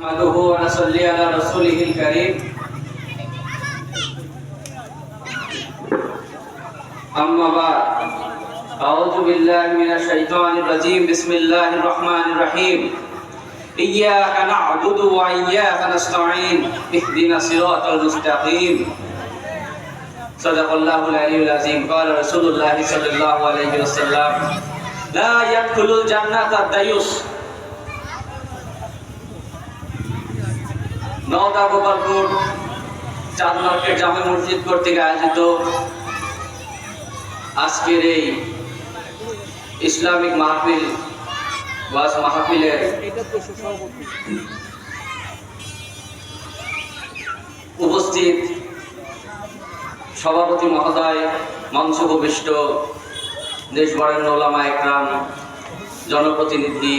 نحمده ونصلي على رسوله الكريم أما بعد أعوذ بالله من الشيطان الرجيم بسم الله الرحمن الرحيم إياك نعبد وإياك نستعين اهدنا الصراط المستقيم صدق الله العلي العظيم قال رسول الله صلى الله عليه وسلم لا يدخل الجنة الديوس নওদা গোপালপুর চাঁদ মার্কেট জামে মসজিদ কর্তৃক আয়োজিত আজকের এই ইসলামিক মাহফিল, ওয়াজ মাহফিলের উপস্থিত সভাপতি মহোদয় মঞ্চ উপবিষ্ট দেশ বরেণ্য ওলামা একরাম, জনপ্রতিনিধি,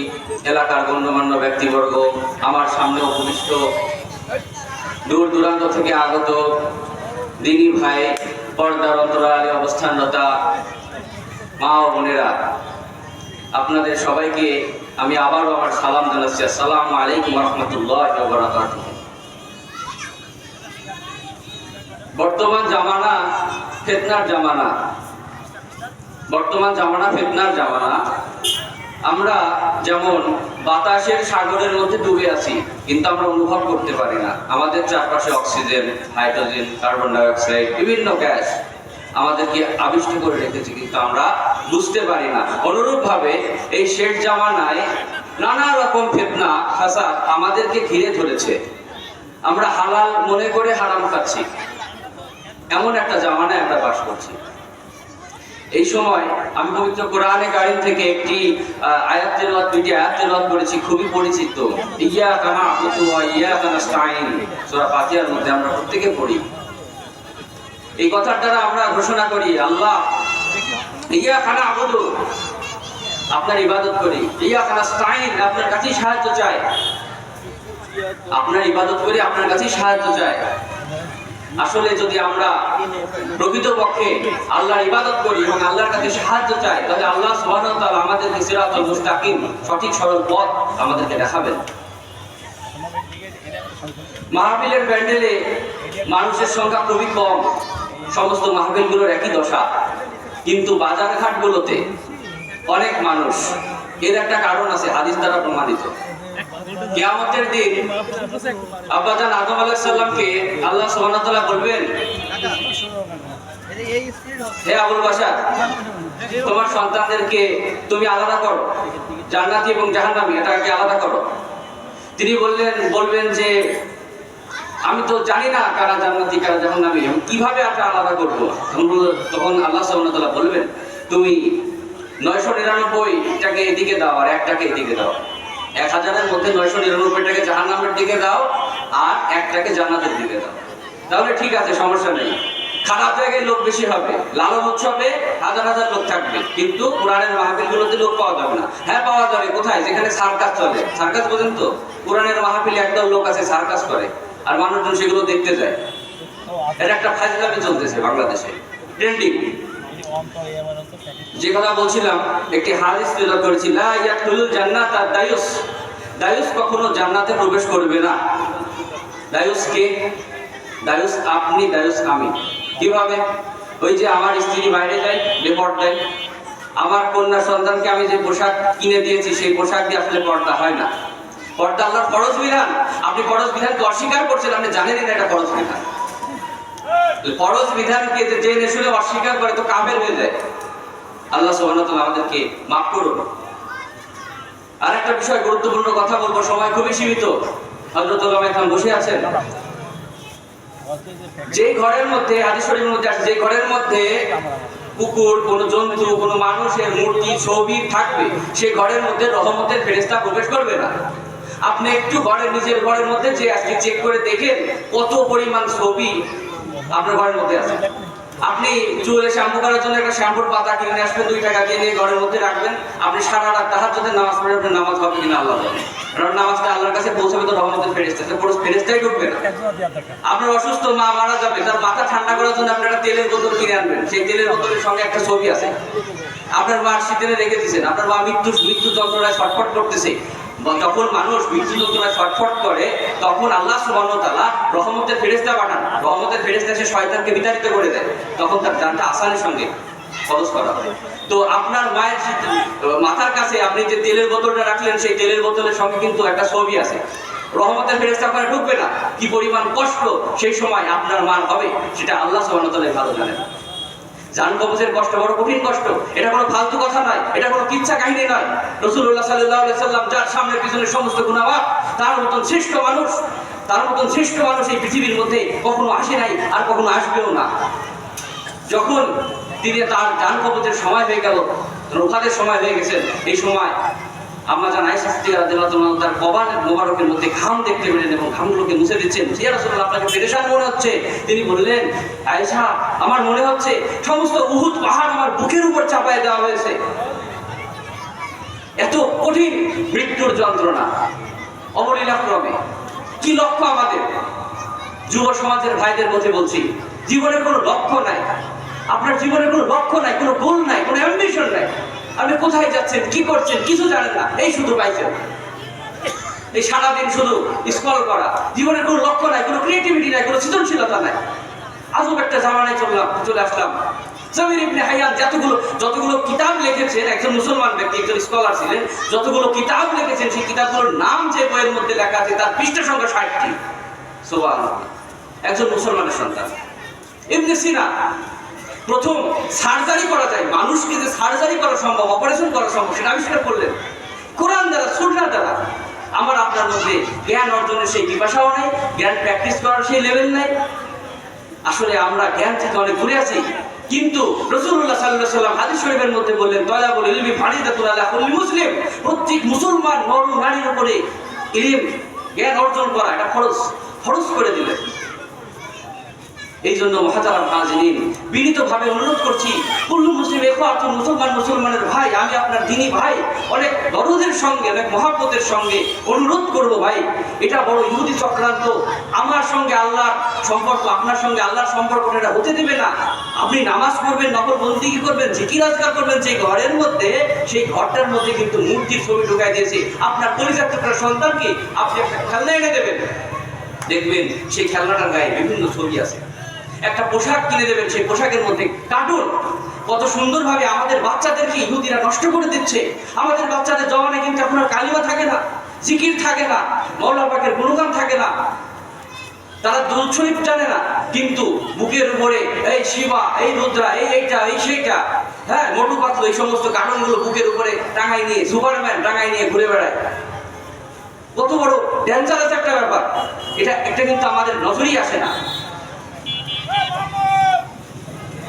এলাকার গণ্যমান্য ব্যক্তিবর্গ, আমার সামনে উপবিষ্ট দূর দূরান্ত থেকে আগত দিনী ভাই, পর্দার অন্তরালে অবস্থানরতা মা ও বোনেরা, আপনাদের সবাইকে আমি আবারও আমার সালাম জানাচ্ছি। আসসালামু আলাইকুম রহমতুল্লাহ বর্তমান জামানা ফেতনার জামানা। বর্তমান জামানা ফেতনার জামানা। আমরা যেমন বাতাসের সাগরের মধ্যে ডুবে আছি, কিন্তু আমরা অনুভব করতে পারি না। আমাদের চারপাশে অক্সিজেন, হাইড্রোজেন, কার্বন ডাইঅক্সাইড, বিভিন্ন গ্যাস আমাদেরকে আবিষ্ট করে রেখেছে, কিন্তু আমরা বুঝতে পারি না। অনুরূপ ভাবে এই শেষ জামানায় নানা রকম ফেতনা, ফাসাদ আমাদেরকে ঘিরে ধরেছে। আমরা হালাল মনে করে হারাম খাচ্ছি। এমন একটা জামানায় আমরা বাস করছি। এই সময় আমি পবিত্র কোরআনে কারিম থেকে একটি আয়াত আয়াত করেছি, খুবই পরিচিত। ইয়া কানা ইয়া কানা ফাতিহার মধ্যে আমরা প্রত্যেকে পড়ি। এই কথার দ্বারা আমরা ঘোষণা করি, আল্লাহ ইয়া কানা আপনার ইবাদত করি। ইয়া কানা নাস্তাইন আপনার কাছেই সাহায্য চাই। আপনার ইবাদত করি আপনার কাছেই সাহায্য চাই। আসলে যদি আমরা প্রকৃতপক্ষে আল্লাহর ইবাদত করি এবং আল্লাহর কাছে সাহায্য চাই, তাহলে আল্লাহ তাআলা আমাদেরকে সিরাতুল মুস্তাকিম সঠিক সরল পথ আমাদেরকে দেখাবেন। মাহফিলের প্যান্ডেলে মানুষের সংখ্যা খুবই কম, সমস্ত মাহফিলগুলোর একই দশা। কিন্তু বাজার ঘাটগুলোতে অনেক মানুষ, এর একটা কারণ আছে, হাদিস দ্বারা প্রমাণিত। কিয়ামতের দিন আব্বাজান আদম আল্লাহ হে আবুল তোমার সন্তানদেরকে তুমি আলাদা করো, জান্নাতি এবং এটাকে আলাদা করো। তিনি বললেন, বলবেন যে, আমি তো জানি না কারা জান্নাতি, কারা জাহান্নামী, আমি কীভাবে এটা আলাদা করব? তখন আল্লাহ সুবহানাহু বলবেন, তুমি নয়শো নিরানব্বইটাকে এদিকে দাও আর একটাকে এদিকে দাও। এক হাজারের মধ্যে নয়শো নিরানব্বইটাকে জাহান্নামের দিকে দাও আর একটাকে জান্নাতের দিকে দাও। তাহলে ঠিক আছে, সমস্যা নেই। খারাপ জায়গায় লোক বেশি হবে, লালন উৎসবে হাজার হাজার লোক থাকবে, কিন্তু কোরআনের মাহফিলগুলোতে লোক পাওয়া যাবে না। হ্যাঁ পাওয়া যাবে, কোথায়? যেখানে সার্কাস চলে। সার্কাস বোঝেন তো? কোরআনের মাহফিলে একদম লোক আছে, সার্কাস করে, আর মানুষজন সেগুলো দেখতে যায়। এটা একটা ফাজলামি চলতেছে বাংলাদেশে। ট্রেন্ডিং যে কথা বলছিলাম, একটি হাদিস তেলাওয়াত করেছি, লা ইয়াদখুলুল জান্নাত দায়ুস। দায়ুস কখনো জান্নাতে প্রবেশ করবে না। দায়ুস কে? দায়ুস আপনি, দায়ুস আমি। কীভাবে? ওই যে আমার স্ত্রী বাইরে যায়, বেপর্দায়। আমার কন্যা সন্তানকে আমি যে পোশাক কিনে দিয়েছি, সেই পোশাক দিয়ে আসলে পর্দা হয় না। পর্দা আল্লাহর ফরজ বিধান। আপনি ফরজ বিধানকে অস্বীকার করছেন, আপনি জানেনই না এটা ফরজ বিধান। ফরজ বিধানকে যে শুনে অস্বীকার করে তো কাফের হয়ে যায়। আল্লাহ তাআলা আমাদেরকে মাফ করুন। আর একটা বিষয় গুরুত্বপূর্ণ কথা বলব, সময় খুবই সীমিত। বসে আছেন। যে ঘরের মধ্যে মধ্যে আছে, যে ঘরের মধ্যে কুকুর, কোন জন্তু, কোন মানুষের মূর্তি, ছবি থাকবে সেই ঘরের মধ্যে রহমতের ফেরেশতা প্রবেশ করবে না। আপনি একটু ঘরের নিজের ঘরের মধ্যে যে আজকে চেক করে দেখেন, কত পরিমাণ ছবি আপনার ঘরের মধ্যে আছে। আপনি চুলে শ্যাম্পু করার জন্য একটা শ্যাম্পুর পাতা কিনে আসবেন, দুই টাকা দিয়ে নিয়ে ঘরের মধ্যে রাখবেন। আপনি সারা রাত তাহার যদি নামাজ পড়ে আপনার নামাজ হবে কিনা আল্লাহ কারণ নামাজটা আল্লাহর কাছে পৌঁছাবে তো রহমতের পুরো ঢুকবে না। আপনার অসুস্থ মা মারা যাবে, তার মাথা ঠান্ডা করার জন্য আপনি একটা তেলের বোতল কিনে আনবেন। সেই তেলের বোতলের সঙ্গে একটা ছবি আছে। আপনার মা শীতেনে রেখে দিয়েছেন। আপনার মা মৃত্যু মৃত্যু যন্ত্রণায় ছটফট করতেছে। যখন মানুষ যন্ত্রণায় ছটফট করে, তখন আল্লাহ ওয়া রহমতের ফেরেশতা পাঠান রহমতের ফেরেশতা এসে শয়তানকে বিতাড়িত করে দেয় তখন তার জানটা আসানের সঙ্গে খরচ করা হয়। তো আপনার মায়ের মাথার কাছে আপনি যে তেলের বোতলটা রাখলেন, সেই তেলের বোতলের সঙ্গে কিন্তু একটা ছবি আছে। রহমতের ফেরেস্তা আপনার ঢুকবে না। কি পরিমাণ কষ্ট সেই সময় আপনার মার হবে, সেটা আল্লাহ তাআলা ভালো জানেন। জান কষ্ট বড় কঠিন কষ্ট। এটা কোনো ফালতু কথা নয়, এটা কোনো কিচ্ছা কাহিনী নয়। রসুল্লাহ সাল্লাম যার সামনে পিছনে সমস্ত গুণাবাদ তার মতন শ্রেষ্ঠ মানুষ, তার মতন শ্রেষ্ঠ মানুষ এই পৃথিবীর মধ্যে কখনো আসে নাই আর কখনো আসবেও না। যখন তিনি তার যান কবজের সময় হয়ে গেল রোফাদের সময় হয়ে গেছেন এই সময় রাদিয়াল্লাহু তার মোবারকের মধ্যে ঘাম দেখতে পেলেন এবং ঘামগুলোকে মুছে দিচ্ছেন। আপনাকে পেরেশান মনে হচ্ছে? তিনি বললেন, আয়েশা, আমার মনে হচ্ছে সমস্ত উহুদ পাহাড় আমার বুকের উপর চাপায় দেওয়া হয়েছে। এত কঠিন মৃত্যুর যন্ত্রণা। অবলীলাক্রমে। কি লক্ষ্য আমাদের? যুব সমাজের ভাইদের মধ্যে বলছি, জীবনের কোনো লক্ষ্য নাই। আপনার জীবনের কোনো লক্ষ্য নাই, কোনো গোল নাই, কোনো অ্যাম্বিশন নাই। আপনি কোথায় যাচ্ছেন? কি করছেন? কিছু জানেন না। এই শুধু পাইছেন। এই সারাদিন শুধু স্কল করা। জীবনের কোনো লক্ষ্য নাই, কোনো ক্রিয়েটিভিটি নাই, কোনো সৃজনশীলতা নাই। আজব একটা জামানায় চললাম, চলে আসলাম। জমির ইবনে হাইয়ান যতগুলো যতগুলো কিতাব লিখেছেন, একজন মুসলমান ব্যক্তি, একজন স্কলার ছিলেন, যতগুলো কিতাব লিখেছেন, সেই কিতাবগুলোর নাম যে বইয়ের মধ্যে লেখা আছে, তার পৃষ্ঠা সংখ্যা ষাটটি। সুবহানাল্লাহ। একজন মুসলমানের সন্তান। ইবনে সিনা প্রথম সার্জারি করা যায়। মানুষকে যে সার্জারি করা সম্ভব অপারেশন করা সম্ভব, সেটা আবিষ্কার করলেন। কোরআন দ্বারা, সুন্নাহ দ্বারা। আমার আপনার মধ্যে জ্ঞান অর্জনের সেই পিপাসাও নাই, জ্ঞান প্র্যাকটিস করার সেই লেভেল নাই। আসলে আমরা জ্ঞান থেকে অনেক দূরে আছি। কিন্তু রসুল্লাহ সাল্লাহ সাল্লাম হাদিস শরীফের মধ্যে বললেন তয়া বলে ইলমি ফারিদাতুল আলা কুল্লি মুসলিম। প্রত্যেক মুসলমান নর নারীর উপরে ইলম, জ্ঞান অর্জন করা, এটা খরচ খরচ করে দিলেন। এই জন্য মহাজারা হাজরিন বিনীতভাবে অনুরোধ করছি, কুল্লু মুসলিম এখাতুন মুসলমান, মুসলমানের ভাই, আমি আপনার দিনী ভাই, অনেক দরদের সঙ্গে, অনেক মহাব্বতের সঙ্গে অনুরোধ করব ভাই। এটা বড় ইহুদি চক্রান্ত। আমার সঙ্গে আল্লাহর সম্পর্ক, আপনার সঙ্গে আল্লাহর সম্পর্ক এটা হতে দেবে না। আপনি নামাজ পড়বেন নকল বন্দিগি করবেন জিকির রাজগার করবেন, যে ঘরের মধ্যে, সেই ঘরটার মধ্যে কিন্তু মূর্তির ছবি ঢুকাই দিয়েছে। আপনার পরিচার সন্তানকে আপনি একটা খেলনা এনে দেবেন। দেখবেন সেই খেলনাটার গায়ে বিভিন্ন ছবি আছে। একটা পোশাক কিনে দেবেন সেই পোশাকের মধ্যে। কার্টুন! কত সুন্দরভাবে আমাদের বাচ্চাদেরকে ইহুদিরা নষ্ট করে দিচ্ছে। আমাদের বাচ্চাদের জওয়ানে কিন্তু আপনার কালিমা থাকে না, জিকির থাকে না মৌলা পাকের গুণগান থাকে না। তারা দুধ জানে না, কিন্তু বুকের উপরে এই শিবা এই রুদ্রা এই এইটা, এই সেইটা হ্যাঁ মোটু পাতলু এই সমস্ত কার্টুনগুলো বুকের উপরে টাঙাই নিয়ে, সুপারম্যান টাঙাই নিয়ে ঘুরে বেড়ায়। কত বড় ডেঞ্জারাস একটা ব্যাপার। এটা, একটা কিন্তু আমাদের নজরই আসে না।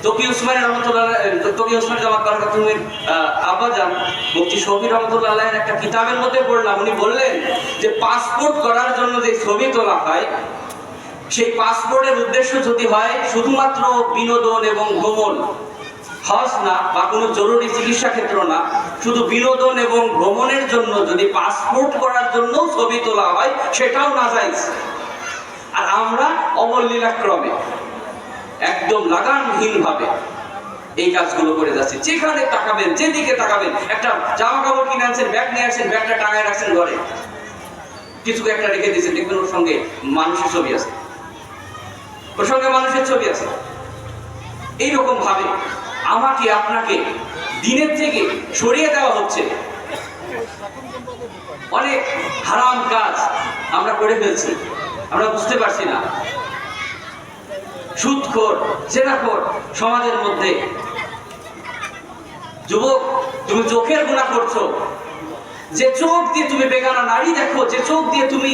তকি উসমান রহমতুল্লাহ তকি উসমান জামাত বারাকাতুমের আব্বাজান মুফতি শফি রহমতুল্লাহ আলাইহির একটা কিতাবের মধ্যে পড়লাম। উনি বললেন যে পাসপোর্ট করার জন্য যে ছবি তোলা হয়, সেই পাসপোর্টের উদ্দেশ্য যদি হয় শুধুমাত্র বিনোদন এবং ভ্রমণ। হজ না, বা কোনো জরুরি চিকিৎসা ক্ষেত্র না, শুধু বিনোদন এবং ভ্রমণের জন্য যদি পাসপোর্ট করার জন্য ছবি তোলা হয়, সেটাও নাজাইজ আর আমরা অবলীলাক্রমে। একদম লাগামহীন ভাবে এই কাজগুলো করে যাচ্ছে। যেখানে তাকাবেন, যেদিকে তাকাবেন, একটা জামা কাপড় কিনে আনছেন, ব্যাগ নিয়ে আসছেন ব্যাগটা টাঙায় রাখছেন ঘরে। কিছু একটা রেখে দিয়েছেন, দেখবেন ওর সঙ্গে মানুষের ছবি আছে। ওর সঙ্গে মানুষের ছবি আছে। এইরকম ভাবে আমাকে, আপনাকে দিনের থেকে সরিয়ে দেওয়া হচ্ছে। অনেক হারাম কাজ আমরা করে ফেলছি। আমরা বুঝতে পারছি না। সুদখোর জেনাখোর সমাজের মধ্যে। যুবক, তুমি চোখের গুণা করছ। যে চোখ দিয়ে তুমি বেগানা নারী দেখো, যে চোখ দিয়ে তুমি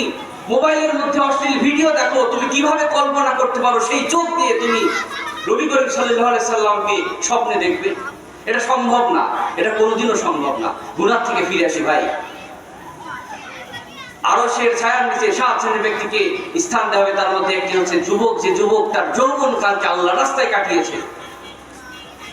মোবাইলের মধ্যে অশ্লীল ভিডিও দেখো, তুমি কীভাবে কল্পনা করতে পারো সেই চোখ দিয়ে তুমি রবি করিম সাল্লাল্লাহু সাল্লামকে স্বপ্নে দেখবে? এটা সম্ভব না, এটা কোনোদিনও সম্ভব না। গুণার থেকে ফিরে আসি ভাই। আরও সে ছায়ার নিচে সাত শ্রেণির ব্যক্তিকে স্থান দেওয়া হবে। তার মধ্যে একটি হচ্ছে যুবক। যে যুবক তার যৌবন কালকে আল্লাহ রাস্তায় কাটিয়েছে।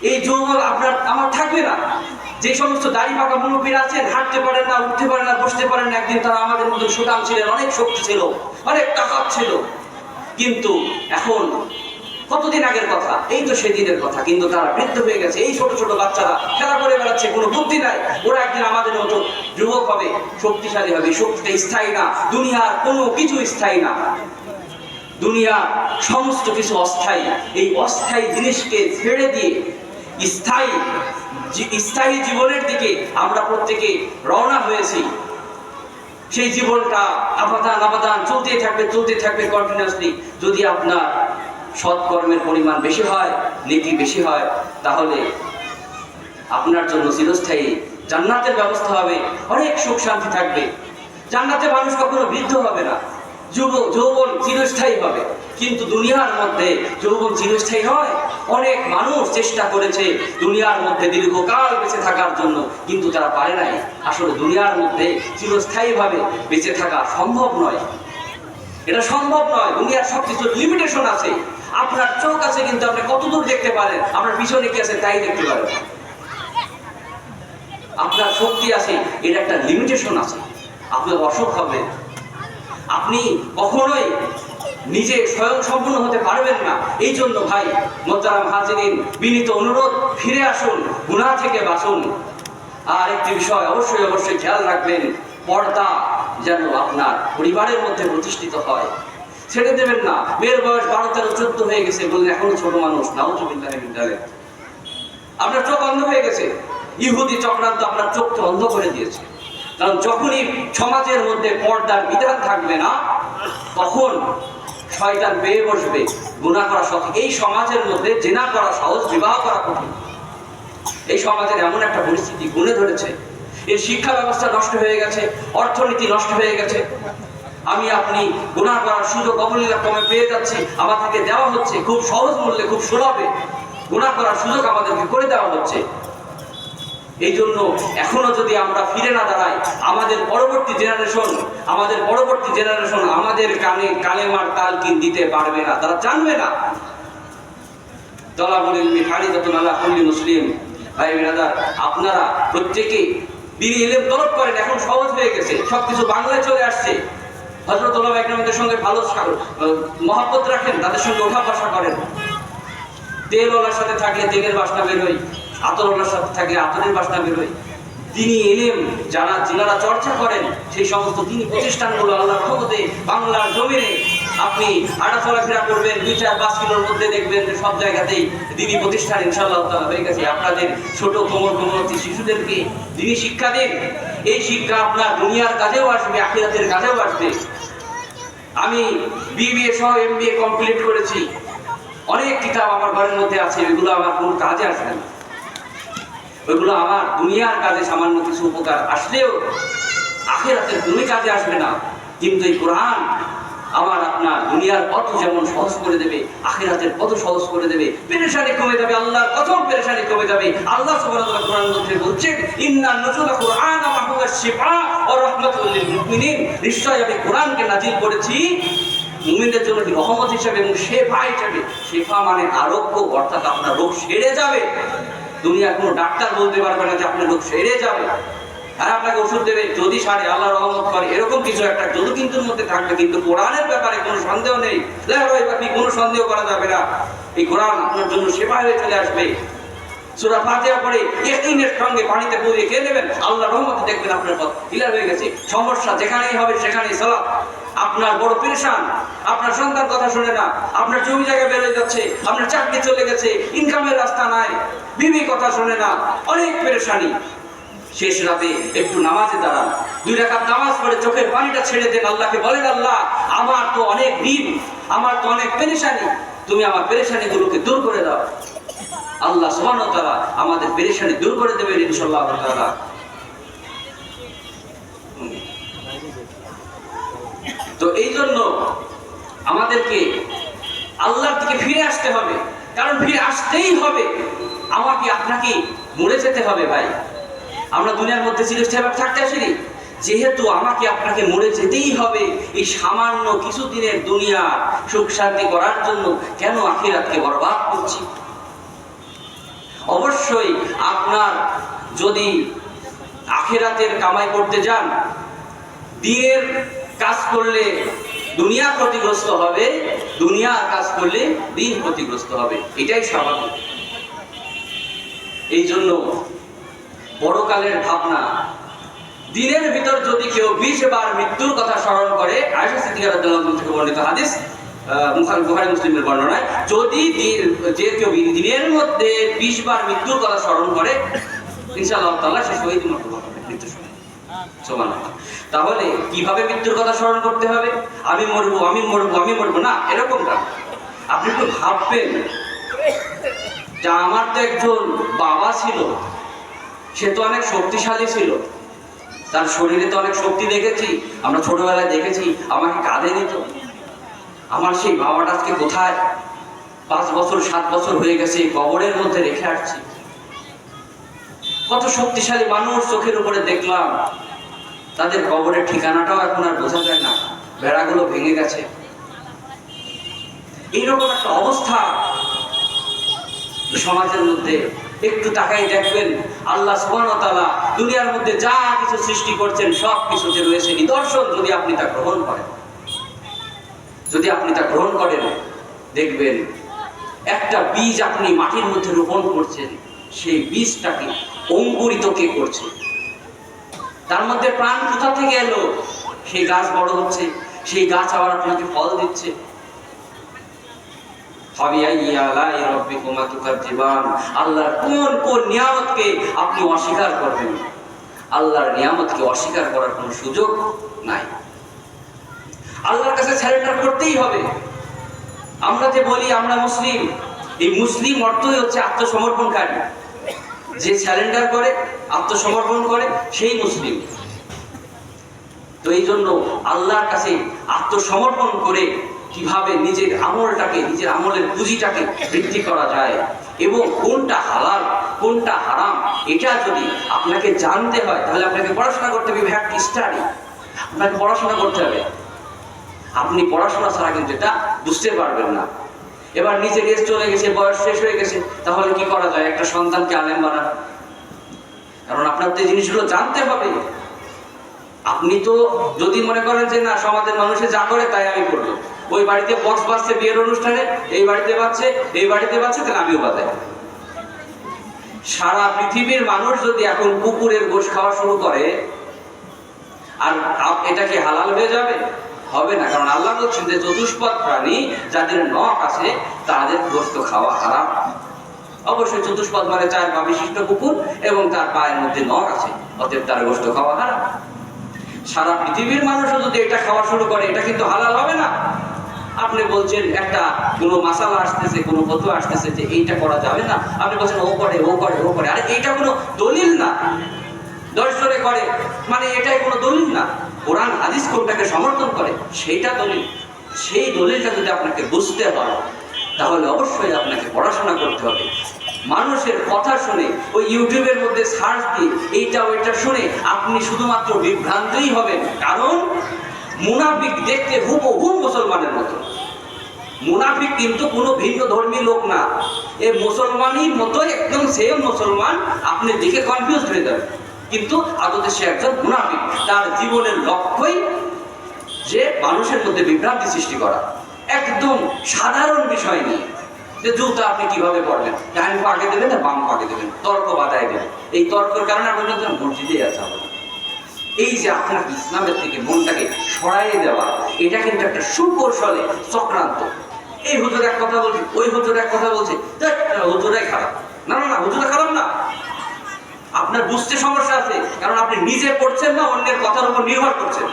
এই যৌবন আপনার, আমার থাকবে না। যে সমস্ত দাড়ি পাকা মুরব্বীরা আছেন, হাঁটতে পারেন না, উঠতে পারেন না, বসতে পারেন না, একদিন তারা আমাদের মধ্যে সুটাম ছিলেন, অনেক শক্তি ছিল, অনেক টাকা ছিল। কিন্তু এখন কতদিন আগের কথা? এই তো সেদিনের কথা, কিন্তু তারা বৃদ্ধ হয়ে গেছে। এই ছোট ছোট বাচ্চারা খেলা করে বেড়াচ্ছে, কোনো বুদ্ধি নাই। ওরা একদিন আমাদের মতো যুবক হবে, শক্তিশালী হবে, শক্তিটা স্থায়ী না, দুনিয়ার কোনো কিছু স্থায়ী না। দুনিয়ার সমস্ত কিছু অস্থায়ী। এই অস্থায়ী জিনিসকে ছেড়ে দিয়ে স্থায়ী স্থায়ী জীবনের দিকে আমরা প্রত্যেকে রওনা হয়েছি। সেই জীবনটা আপাদান আপাদান চলতে থাকবে চলতে থাকবে কন্টিনিউসলি যদি আপনার সৎকর্মের পরিমাণ বেশি হয়, নীতি বেশি হয়, তাহলে আপনার জন্য চিরস্থায়ী জান্নাতের ব্যবস্থা হবে, অনেক সুখ শান্তি থাকবে। জান্নাতে মানুষ কখনো বৃদ্ধ হবে না, যুব, যৌবন চিরস্থায়ী হবে। কিন্তু দুনিয়ার মধ্যে যৌবন চিরস্থায়ী হয় অনেক মানুষ চেষ্টা করেছে দুনিয়ার মধ্যে দীর্ঘকাল বেঁচে থাকার জন্য, কিন্তু তারা পারে নাই। আসলে দুনিয়ার মধ্যে চিরস্থায়ীভাবে বেঁচে থাকা সম্ভব নয়। এটা সম্ভব নয়, দুনিয়ার সব কিছুর লিমিটেশন আছে। আপনার চোখ আছে কিন্তু আপনি কতদূর দেখতে পারেন? আপনার পিছনে কি আছে তাই দেখতে পারেন। আপনার শক্তি আছে, এর একটা লিমিটেশন আছে। আপনার অসুখ হবে। আপনি কখনোই নিজে স্বয়ং সম্পূর্ণ হতে পারবেন না। এই জন্য ভাই মোতারাম হাজিরিন, বিনীত অনুরোধ, ফিরে আসুন, গুনাহ থেকে বাঁচুন। আর একটি বিষয় অবশ্যই অবশ্যই খেয়াল রাখবেন, পর্দা যেন আপনার পরিবারের মধ্যে প্রতিষ্ঠিত হয়। ছেড়ে দেবেন না। মেয়ের বয়স বারো, তেরো, চোদ্দ হয়ে গেছে, বললেন, এখনও ছোট মানুষ বিদ্যালয়। আপনার চোখ অন্ধ হয়ে গেছে। ইহুদি চক্রান্ত আপনার চোখকে অন্ধ করে দিয়েছে। কারণ যখনই সমাজের মধ্যে পর্দার বিধান থাকবে না, তখন শয়তান পেয়ে বসবে গুণা করা সহজ। এই সমাজের মধ্যে জেনা করা সহজ, বিবাহ করা কঠিন। এই সমাজের এমন একটা পরিস্থিতি গুণে ধরেছে। এর শিক্ষা ব্যবস্থা নষ্ট হয়ে গেছে, অর্থনীতি নষ্ট হয়ে গেছে। আমি আপনি গুণা করার সুযোগ অবলীলা ক্রমে পেয়ে যাচ্ছি। আমাদেরকে দেওয়া হচ্ছে খুব সহজ মূল্যে, খুব সুলভে। গুণা করার সুযোগ আমাদেরকে করে দেওয়া হচ্ছে। এই জন্য এখনও যদি আমরা ফিরে না দাঁড়াই, আমাদের পরবর্তী জেনারেশন আমাদের পরবর্তী জেনারেশন আমাদের কানে কালেমার তালকিন দিতে পারবে না, তারা জানবে না। তলাবুল ইলমি ফারিদাতুন আলা কুল্লি মুসলিম। ভাই বিরাদার, আপনারা প্রত্যেকে দিনী ইলম তলব করেন, এখন সহজ হয়ে গেছে। সবকিছু বাংলায় চলে আসছে। ইকরামদের সঙ্গে ভালো মহাব্বত রাখেন, তাদের সঙ্গে ওঠা বসা করেন। তেল তেলওয়ালার সাথে থাকলে তেলের বাসনা বেরোয় আতরওয়ালার সাথে থাকলে আতরের বাসনা বেরোয়। তিনি এলেম, যারা, যিনারা চর্চা করেন, সেই সমস্ত তিনি প্রতিষ্ঠানগুলো আল্লাহর রহমতে বাংলার জমিনে আপনি হাঁটা চলাফেরা করবেন, দুই চার পাঁচ কিলোর মধ্যে দেখবেন যে সব জায়গাতেই দিনী প্রতিষ্ঠান ইনশাআল্লাহ তাআলা হয়ে গেছে আপনাদের ছোট কোমর কোমরতি শিশুদেরকে দিনী শিক্ষা দিন। এই শিক্ষা আপনার দুনিয়ার কাজেও আসবে, আখিরাতের কাজেও আসবে। আমি বিবিএ সহ এমবিএ কমপ্লিট করেছি। অনেক কিতাব আমার ঘরের মধ্যে আছে ওইগুলো আমার কোনো কাজে আসবে না। ওইগুলো আমার দুনিয়ার কাজে সামান্য কিছু উপকার আসলেও আখেরাতের কোনো কাজে আসবে না। কিন্তু এই কোরআন আমার আপনার দুনিয়ার পথ যেমন সহজ করে দেবে, আখেরাতের পথ সহজ করে দেবে। পেরেশানি কমে যাবে, আল্লাহর প্রথম পেরেশানি কমে যাবে। আল্লাহ সুবহানাহু কোরআন মধ্যে বলছেন ইন্না নুজুলা কুরআন মাহুয়া শিফা ওয়া রাহমাতুল লিল মুমিনিন। নিশ্চয় আমি কোরআনকে নাজিল করেছি মুমিনদের জন্য রহমত হিসেবে এবং শেফা হিসেবে। শেফা মানে আরোগ্য, অর্থাৎ আপনার রোগ সেরে যাবে। দুনিয়ার কোনো ডাক্তার বলতে পারবে না যে আপনার রোগ সেরে যাবে হ্যাঁ আপনাকে ওষুধ দেবে, যদি সারে আল্লাহ রহমত করে, এরকম কিছু একটা যদি কিন্তু মধ্যে থাকবে, কিন্তু কোরআনের ব্যাপারে কোনো সন্দেহ নেই। বাকি কোনো সন্দেহ করা যাবে না? এই কোরআন আপনার জন্য সেবা হয়ে চলে আসবে। সুরা ফাতিহা পড়ে ইয়াকিনের সঙ্গে পানিতে পুড়ে খেয়ে নেবেন আল্লাহ রহমতে দেখবেন আপনার পথ ক্লিয়ার হয়ে গেছে। সমস্যা যেখানেই হবে, সেখানেই সালাত আপনার বড় পেরেশান, আপনার সন্তান কথা শুনে না, আপনার জমি জায়গা বেরোয় যাচ্ছে, আপনার চাকরি চলে গেছে ইনকামের রাস্তা নাই, বিবি কথা শুনে না, অনেক পেরেশানি। শেষ রাতে একটু নামাজে দাঁড়ান। দুই রাকাত নামাজ পড়ে চোখের পানিটা ছেড়ে দেন আল্লাহকে, বলেন, আল্লাহ, আমার তো অনেক ঋণ, আমার তো অনেক পেরেশানি। তুমি আমার পেরেশানি গুলোকে দূর করে দাও। আল্লাহ ওয়া তাআলা আমাদের পেরেশানি দূর করে দেবেন ইনশাআল্লাহ তাআলা। হুম। তো এই জন্য আমাদেরকে আল্লাহর দিকে ফিরে আসতে হবে। কারণ ফিরে আসতেই হবে। আমাকে আপনাকে মরে যেতে হবে ভাই। আমরা দুনিয়ার মধ্যে চিরস্থায়ী থাকতে আসিনি। যেহেতু আমাকে আপনাকে মরে যেতেই হবে, এই সামান্য কিছু দিনের দুনিয়া সুখ শান্তি করার জন্য কেন আখিরাতকে বরবাদ করছি? অবশ্যই আপনার যদি আখেরাতের কামাই করতে যান দিনের কাজ করলে দুনিয়া ক্ষতিগ্রস্ত হবে, দুনিয়ার কাজ করলে দিন ক্ষতিগ্রস্ত হবে, এটাই স্বাভাবিক। এই জন্য বড়কালের ভাবনা। দিনের ভিতর যদি কেউ বিশ বার মৃত্যুর কথা স্মরণ করে আয়সা সিদ্দিকা থেকে বর্ণিত হাদিস বুখারী মুসলিমের বর্ণনায়, যদি যে কেউ দিনের মধ্যে বিশ বার মৃত্যুর কথা স্মরণ করে, ইনশাআল্লাহ তাআলা সে শহীদ সময় সুবহানাল্লাহ। তাহলে কীভাবে মৃত্যুর কথা স্মরণ করতে হবে? আমি মরবো আমি মরবো আমি মরবো না, এরকম না। আপনি একটু ভাববেন, যে আমার তো একজন বাবা ছিল সে তো অনেক শক্তিশালী ছিল। তার শরীরে তো অনেক শক্তি দেখেছি। আমরা ছোটবেলায় দেখেছি, আমাকে কাঁধে নিত। আমার সেই বাবাটা আজকে কোথায়? পাঁচ বছর, সাত বছর হয়ে গেছে কবরের মধ্যে রেখে আসছি। কত শক্তিশালী মানুষ চোখের উপরে দেখলাম। তাদের কবরের ঠিকানাটাও এখন আর বোঝা যায় না। বেড়াগুলো ভেঙে গেছে। এইরকম একটা অবস্থা সমাজের মধ্যে একটু তাকাই দেখবেন, আল্লাহ সুবহানাহু দুনিয়ার মধ্যে যা কিছু সৃষ্টি করছেন, সব কিছুতে রয়েছে নিদর্শন যদি আপনি তা গ্রহণ করেন। যদি আপনি তা গ্রহণ করেন, দেখবেন একটা বীজ আপনি মাটির মধ্যে রোপণ করছেন, সেই বীজটাকে অঙ্কুরিত কে করছে? তার মধ্যে প্রাণ কোথা থেকে এলো? সেই গাছ বড় হচ্ছে, সেই গাছ আবার আপনাকে ফল দিচ্ছে। আল্লাহর কোন কোন নিয়ামতকে আপনি অস্বীকার করবেন? আল্লাহর নিয়ামতকে অস্বীকার করার কোনো সুযোগ নাই। আল্লাহর কাছে স্যারেন্ডার করতেই হবে। আমরা যে বলি, আমরা মুসলিম। এই মুসলিম অর্থই হচ্ছে আত্মসমর্পণকারী। যে স্যারেন্ডার করে, আত্মসমর্পণ করে, সেই মুসলিম। তো এই জন্য আল্লাহর কাছে আত্মসমর্পণ করে কীভাবে নিজের আমলটাকে, নিজের আমলের পুঁজিটাকে বৃদ্ধি করা যায় এবং কোনটা হালাল, কোনটা হারাম, এটা যদি আপনাকে জানতে হয়, তাহলে আপনাকে পড়াশোনা করতে হবে। হ্যাভ স্টাডি আপনাকে পড়াশোনা করতে হবে। আপনি পড়াশোনা ছাড়া কিন্তু এটা বুঝতে পারবেন না। এবার নিজের এজ চলে গেছে, বয়স শেষ হয়ে গেছে, তাহলে কি করা যায়? একটা সন্তানকে আলেম বানান। কারণ আপনার তো জিনিসগুলো জানতে হবে। আপনি তো যদি মনে করেন যে না, সমাজের মানুষে যা করে তাই আমি করব। ওই বাড়িতে বক্স বাজছে বিয়ের অনুষ্ঠানে, এই বাড়িতে বাজছে, এই বাড়িতে বাজছে, তাহলে আমিও বাজাই। সারা পৃথিবীর মানুষ যদি এখন কুকুরের গোশ খাওয়া শুরু করে, আর এটা কি হালাল হয়ে যাবে? হবে না, কারণ আল্লাহ বলছেন যে চতুষ্পদ প্রাণী যাদের নখ আছে, তাদের গোস্ত খাওয়া হারাম। অবশ্যই চতুষ্পদ মানে চার পা বিশিষ্ট কুকুর এবং তার পায়ের মধ্যে নখ আছে, অতএব তার গোস্ত খাওয়া হারাম। সারা পৃথিবীর মানুষও যদি এটা খাওয়া শুরু করে, এটা কিন্তু হালাল হবে না। আপনি বলছেন একটা কোনো মাসালা আসতেছে, কোনো ফটো আসতেছে যে এইটা করা যাবে না। আপনি বলছেন ও করে ও করে ও করে। আরে এইটা কোনো দলিল না। দর্শনে করে মানে এটাই কোনো দলিল না। কোরআন, হাদিস কোনটাকে সমর্থন করে, সেইটা দলিল। সেই দলিলটা যদি আপনাকে বুঝতে হয়, তাহলে অবশ্যই আপনাকে পড়াশোনা করতে হবে। মানুষের কথা শুনে, ওই ইউটিউবের মধ্যে সার্চ দিয়ে, এইটা ওইটা শুনে, আপনি শুধুমাত্র বিভ্রান্তই হবেন। কারণ মুনাফিক দেখতে হুবহু মুসলমানের মতো। মুনাফিক কিন্তু কোনো ভিন্ন ধর্মী লোক না। এ মুসলমানই মতো, একদম সেম মুসলমান। আপনি দেখে কনফিউজ হয়ে যাবেন। কিন্তু আদতে সে একজন মুনাফিক। তার জীবনের লক্ষ্যই যে মানুষের মধ্যে বিভ্রান্তি সৃষ্টি করা। একদম সাধারণ বিষয় নিয়ে। যে জুতা আপনি কীভাবে পড়বেন ডান পাকে দেবেন না বাম পাকে দেবেন? তর্ক বাধায় দেবেন। এই তর্কের কারণে আপনি বলছেন মসজিদে আছে আমাদের। এই যে আপনার ইসলামের থেকে মনটাকে সরাইয়ে দেওয়া, এটা কিন্তু একটা সুকৌশলে চক্রান্ত। এই হুজুর এক কথা বলছে, ওই হুজুর এক কথা বলছে হুজুরাই খারাপ। না না না হুজুরা খারাপ না। আপনার বুঝতে সমস্যা আছে, কারণ আপনি নিজে পড়ছেন না, অন্যের কথার উপর নির্ভর করছেন।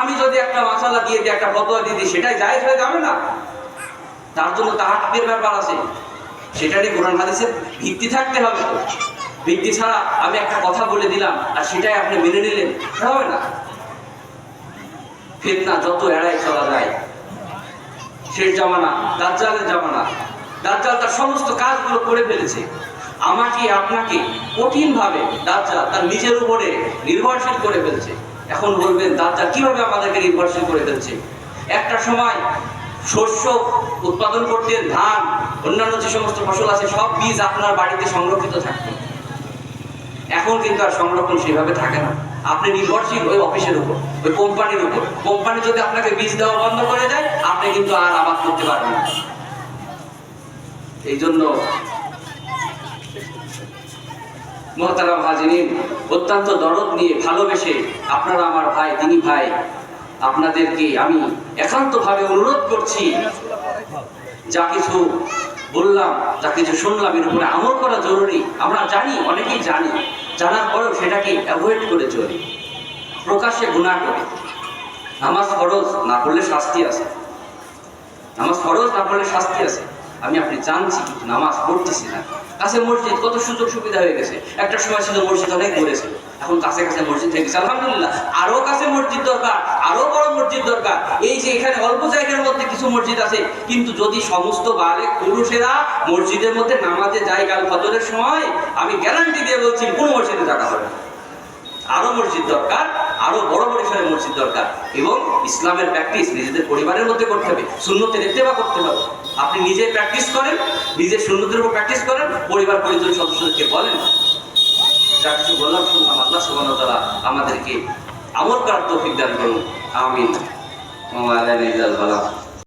আমি যদি একটা মশালা দিয়ে দিই, একটা ফতোয়া দিয়ে দিই, সেটাই জায়েজ হয়ে যাবে না। তার জন্য তাহাকের ব্যাপার আছে। সেটারই কোরআন হাদিসের ভিত্তি থাকতে হবে। ভিত্তি ছাড়া আমি একটা কথা বলে দিলাম, আর সেটাই আপনি মেনে নিলেন হবে না। ফেতনা যত এড়াই চলা যায়। শেষ জামানা, দাজ্জালের জামানা। দাজ্জাল তার সমস্ত কাজগুলো করে ফেলেছে। আমাকে, আপনাকে কঠিন ভাবে দাজ্জাল তার নিজের উপরে নির্ভরশীল করে ফেলছে। এখন বলবেন, দাজ্জাল কীভাবে আমাদেরকে নির্ভরশীল করে ফেলছে? একটা সময় শস্য উৎপাদন করতেন ধান, অন্যান্য যে সমস্ত ফসল আছে, সব বীজ আপনার বাড়িতে সংরক্ষিত থাকতো। এখন কিন্তু আর সংরক্ষণ সেভাবে থাকে না। আপনি নির্ভরশীল ওই অফিসের উপর, ওই কোম্পানির উপর। কোম্পানি যদি আপনাকে বীজ দেওয়া বন্ধ করে দেয়, আপনি কিন্তু আর আবাদ করতে পারবেন না। এই জন্য মোহতারাম হাজিনিন অত্যন্ত দরদ নিয়ে ভালোবেসে আপনারা আমার ভাই, তিনি ভাই, আপনাদেরকে আমি একান্তভাবে অনুরোধ করছি, যা কিছু বললাম, যা কিছু শুনলাম, এর উপরে আমল করা জরুরি। আমরা জানি, অনেকেই জানি, জানার পরেও সেটাকে অ্যাভয়েড করে চলি। প্রকাশ্যে গুণা করে। নামাজ ফরজ না করলে শাস্তি আছে। নামাজ ফরজ না করলে শাস্তি আছে। আমি আপনি জানছি, কিন্তু নামাজ পড়তেছি না। কাছে মসজিদ, কত সুযোগ সুবিধা হয়ে গেছে। একটা সময় ছিল মসজিদ অনেক দূরে এখন কাছে কাছে মসজিদ হয়ে গেছে আলহামদুলিল্লাহ, আরও কাছে মসজিদ দরকার, আরও বড় মসজিদ দরকার। এই যে এখানে অল্প জায়গার মধ্যে কিছু মসজিদ আছে, কিন্তু যদি সমস্ত বালেক পুরুষেরা মসজিদের মধ্যে নামাজে যায় কাল ফজরের সময়, আমি গ্যারান্টি দিয়ে বলছি, কোন মসজিদে জায়গা হবে না। আরও মসজিদ দরকার আরও বড় পরিসরে মসজিদ দরকার। এবং ইসলামের প্র্যাকটিস নিজেদের পরিবারের মধ্যে করতে হবে শূন্যতে বা করতে হবে। আপনি নিজে প্র্যাকটিস করেন, নিজের শূন্যতের উপর প্র্যাকটিস করেন, পরিবার পরিজন সদস্যদেরকে বলেন, যা কিছু বললাম শুনলাম, আল্লাহ সুবান তারা আমাদেরকে আমল করার তৌফিক দান করুন। আমিন।